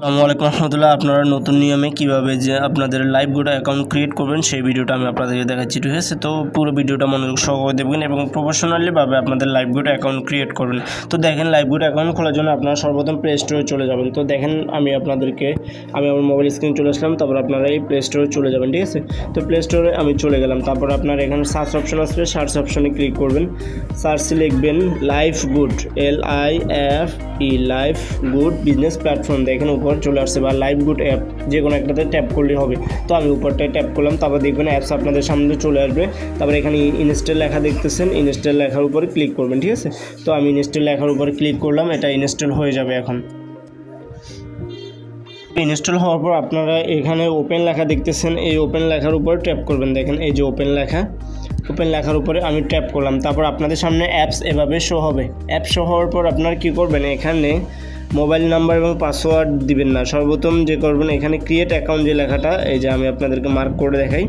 আসসালামু আলাইকুম রহমতুল্লাহ। আপনারা নতুন নিয়মে কীভাবে যে আপনাদের লাইভ গোটা অ্যাকাউন্ট ক্রিয়েট করবেন, সেই ভিডিওটা আমি আপনাদেরকে দেখাচ্ছি, ঠিক আছে? তো পুরো ভিডিওটা মনোযোগ সহকারে দেখবেন এবং প্রফেশনালিভাবে আপনাদের লাইভ গোটা অ্যাকাউন্ট ক্রিয়েট করবেন। তো দেখেন লাইভ গোটা অ্যাকাউন্ট খোলার জন্য আপনারা সর্বপ্রথম প্লে স্টোরে চলে যাবেন। তো দেখেন, আমি আপনাদেরকে, আমি আমার মোবাইল স্ক্রিন চলে আসলাম, তারপর আপনারা এই প্লে স্টোরে চলে যাবেন, ঠিক আছে? তো প্লে স্টোরে আমি চলে গেলাম। তারপর আপনার এখানে সার্চ অপশন আসবে সার্চ অপশনে ক্লিক করবেন। সার্চে লিখবেন life good L I F E life good business platform দেখেন, উপর চলে আসছে বা লাইভ গুড অ্যাপ যে কোনো একটাতে ট্যাপ করলে হবে। তো আমি উপরটায় ট্যাপ করলাম, তারপর দেখবেন অ্যাপস আপনাদের সামনে চলে আসবে। তারপর এখানে ইনস্টল লেখা দেখতেছেন ইনস্টল লেখার উপরে ক্লিক করবেন, ঠিক আছে? তো আমি ইনস্টল লেখার উপরে ক্লিক করলাম, এটা ইনস্টল হয়ে যাবে এখন। ইনস্টল হওয়ার পর আপনারা এখানে ওপেন লেখা দেখতেছেন, এই ওপেন লেখার উপর ট্যাপ করবেন। দেখেন, এই যে ওপেন লেখা ওপেন লেখার উপরে আমি ট্যাপ করলাম। তারপর আপনাদের সামনে অ্যাপস এভাবে শো হবে। অ্যাপ শো হওয়ার পর আপনারা কী করবেন, এখানে মোবাইল নাম্বার এবং পাসওয়ার্ড দিবেন না। সর্বপ্রথম যে করবেন, এখানে ক্রিয়েট অ্যাকাউন্ট যে লেখাটা, এই যে আমি আপনাদেরকে মার্ক করে দেখাই।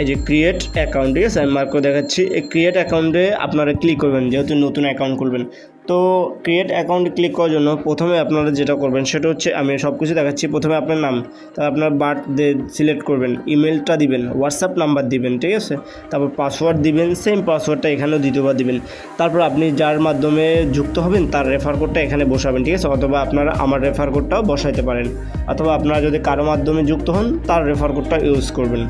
এই যে ক্রিয়েট অ্যাকাউন্ট ঠিক আছে? আমি মার্ক করে দেখাচ্ছি। এই ক্রিয়েট অ্যাকাউন্টে আপনারা ক্লিক করবেন, যেহেতু নতুন অ্যাকাউন্ট খুলবেন। তো ক্রিয়েট অ্যাকাউন্টে ক্লিক করার জন্য প্রথমে আপনারা যেটা করবেন সেটা হচ্ছে আমি সব কিছু দেখাচ্ছি। প্রথমে আপনার নাম, তারপর আপনার বার্থডে সিলেক্ট করবেন ইমেলটা দিবেন হোয়াটসঅ্যাপ নাম্বার দিবেন, ঠিক আছে? তারপর পাসওয়ার্ড দিবেন সেম পাসওয়ার্ডটা এখানেও দ্বিতীয়বার দিবেন। তারপর আপনি যার মাধ্যমে যুক্ত হবেন তার রেফার কোডটা এখানে বসাবেন, ঠিক আছে? অথবা আপনারা আমার রেফার কোডটাও বসাইতে পারেন। অথবা আপনারা যদি কারও মাধ্যমে যুক্ত হন তার রেফার কোডটা ইউজ করবেন।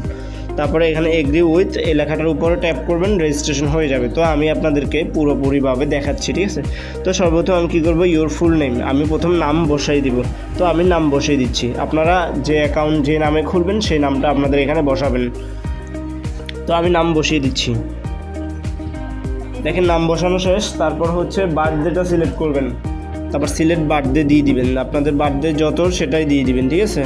তারপরে এখানে এগ্রি উইথ এই লেখাটার উপরে ট্যাপ করবেন রেজিস্ট্রেশন হয়ে যাবে। তো আমি আপনাদেরকে পুরোপুরিভাবে দেখাচ্ছি, ঠিক আছে? তো সর্বপ্রথম আমি কী করব? ইওর ফুল নেম আমি প্রথম নাম বসাই দিব। তো আমি নাম বসিয়ে দিচ্ছি। আপনারা যে অ্যাকাউন্ট যে নামে খুলবেন, সেই নামটা আপনাদের এখানে বসাবেন। তো আমি নাম বসিয়ে দিচ্ছি। দেখেন, নাম বসানো শেষ। তারপর হচ্ছে বার্থডেটা সিলেক্ট করবেন। তারপর সিলেক্ট বার্থডে দিয়ে দিবেন। আপনাদের বার্থডে যত সেটাই দিয়ে দিবেন, ঠিক আছে?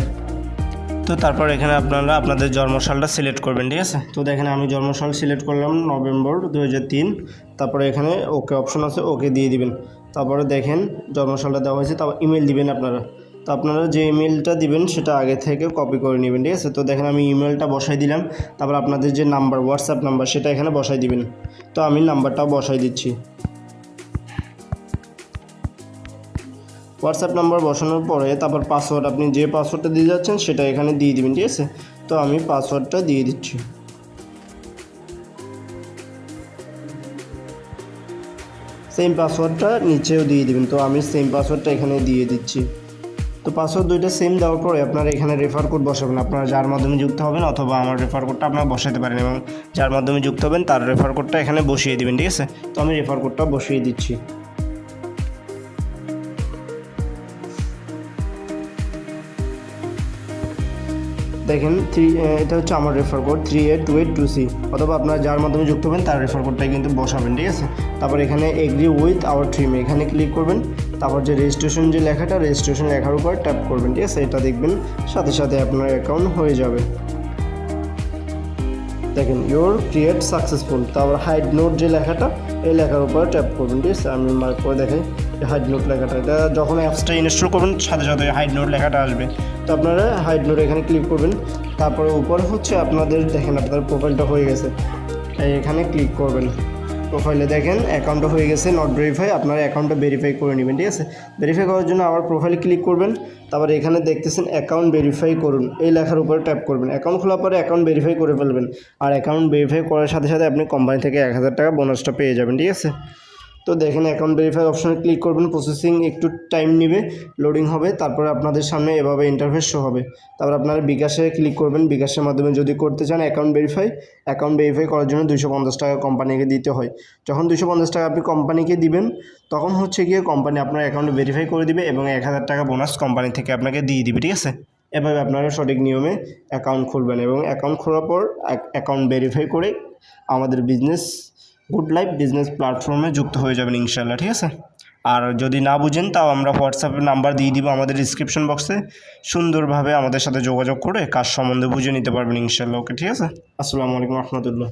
তো তারপর এখানে আপনারা আপনাদের জন্মসালটা সিলেক্ট করবেন, ঠিক আছে? তো দেখেন আমি জন্মসাল সিলেক্ট করলাম নভেম্বর দু হাজার তিন। তারপরে এখানে ওকে অপশন আছে, ওকে দিয়ে দিবেন। তারপরে দেখেন জন্মসালটা দেওয়া হয়েছে, তারপর ইমেল দিবেন আপনারা। তো আপনারা যে ইমেলটা দিবেন, সেটা আগে থেকে কপি করে নেবেন, ঠিক আছে? তো দেখেন আমি ইমেলটা বসাই দিলাম। তারপর আপনাদের যে নাম্বার, হোয়াটসঅ্যাপ নাম্বার, সেটা এখানে বসাই দিবেন। তো আমি নাম্বারটাও বসাই দিচ্ছি। হোয়াটসঅ্যাপ নাম্বার বসানোর পরে তারপর পাসওয়ার্ড আপনি যে পাসওয়ার্ডটা দিয়ে যাচ্ছেন সেটা এখানে দিয়ে দিবেন, ঠিক আছে? তো আমি পাসওয়ার্ডটা দিয়ে দিচ্ছি। সেম পাসওয়ার্ডটা নিচেও দিয়ে দিবেন, তো আমি সেম পাসওয়ার্ডটা এখানে দিয়ে দিচ্ছি। তো পাসওয়ার্ড দুইটা সেম দেওয়ার পরে আপনারা এখানে রেফার কোড বসাবেন। আপনারা যার মাধ্যমে যুক্ত হবেন অথবা আমার রেফার কোডটা আপনারা বসাতে পারেন এবং যার মাধ্যমে যুক্ত হবেন তার রেফার কোডটা এখানে বসিয়ে দিবেন, ঠিক আছে? তো আমি রেফার কোডটা বসিয়ে দিচ্ছি। দেখেন থ্রি এটা হচ্ছে আমার refer code three eight two eight two C অথবা আপনারা যার মাধ্যমে যুক্ত হবেন, তার রেফার কোডটাই কিন্তু বসাবেন, ঠিক আছে? তারপর এখানে এগ্রি উইথ আওয়ার থ্রিম এখানে ক্লিক করবেন, তারপর যে রেজিস্ট্রেশন যে লেখাটা রেজিস্ট্রেশন লেখার উপর ট্যাপ করবেন, ঠিক আছে? এটা দেখবেন, সাথে সাথে আপনার অ্যাকাউন্ট হয়ে যাবে। দেখেন ইওর ক্রিয়েট সাকসেসফুল তারপর হাইড নোট যে লেখাটা, এই লেখার উপর ট্যাপ করবেন, ঠিক আছে? আমি মার্ক করে দেখাই। হাইড নোট লেখাটা। এটা যখন অ্যাপসটা ইনস্টল করবেন, সাথে সাথে হাইড নোট লেখাটা আসবে। তো আপনারা হাইড নোট এখানে ক্লিক করবেন। তারপরে উপর হচ্ছে আপনাদের, দেখেন আপনাদের প্রোফাইলটা হয়ে গেছে। এই এখানে ক্লিক করবেন। প্রোফাইলে দেখেন অ্যাকাউন্টটা হয়ে গেছে নট ভেরিফাই আপনার অ্যাকাউন্টটা ভেরিফাই করে নেবেন, ঠিক আছে? ভেরিফাই করার জন্য আবার প্রোফাইলে ক্লিক করবেন। তারপর এখানে দেখতেছেন অ্যাকাউন্ট ভেরিফাই করুন। এই লেখার উপরে ট্যাপ করবেন। অ্যাকাউন্ট খোলার পরে অ্যাকাউন্ট ভেরিফাই করে ফেলবেন। আর অ্যাকাউন্ট ভেরিফাই করার সাথে সাথে আপনি কোম্পানি থেকে এক হাজার টাকা বোনাসটা পেয়ে যাবেন, ঠিক আছে? তো দেখেন অ্যাকাউন্ট ভেরিফাই অপশানে ক্লিক করবেন প্রসেসিং একটু টাইম নেবে লোডিং হবে, তারপরে আপনাদের সামনে এভাবে ইন্টারফেস শো হবে। তারপর আপনারা বিকাশে ক্লিক করবেন, বিকাশের মাধ্যমে যদি করতে চান অ্যাকাউন্ট ভেরিফাই অ্যাকাউন্ট ভেরিফাই করার জন্য দুশো পঞ্চাশ টাকা কোম্পানিকে দিতে হয়। যখন দুশো পঞ্চাশ টাকা আপনি কোম্পানিকে দিবেন, তখন হচ্ছে গিয়ে কোম্পানি আপনার অ্যাকাউন্ট ভেরিফাই করে দিবে এবং এক হাজার টাকা বোনাস কোম্পানি থেকে আপনাকে দিয়ে দিবে, ঠিক আছে? এভাবে আপনারা সঠিক নিয়মে অ্যাকাউন্ট খুলবেন এবং অ্যাকাউন্ট খোলার পর অ্যাকাউন্ট ভেরিফাই করে আমাদের বিজনেস গুড লাইফ বিজনেস প্ল্যাটফর্মে যুক্ত হয়ে যাবেন ইনশাল্লাহ ঠিক আছে? আর যদি না বুঝেন, তাও আমরা হোয়াটসঅ্যাপে নাম্বার দিয়ে দিব আমাদের ডিসক্রিপশন বক্সে সুন্দরভাবে আমাদের সাথে যোগাযোগ করে কাজ সম্বন্ধে বুঝে নিতে পারবেন ইনশাল্লাহ ওকে ঠিক আছে? আসসালামু আলাইকুম রহমতুল্লাহ।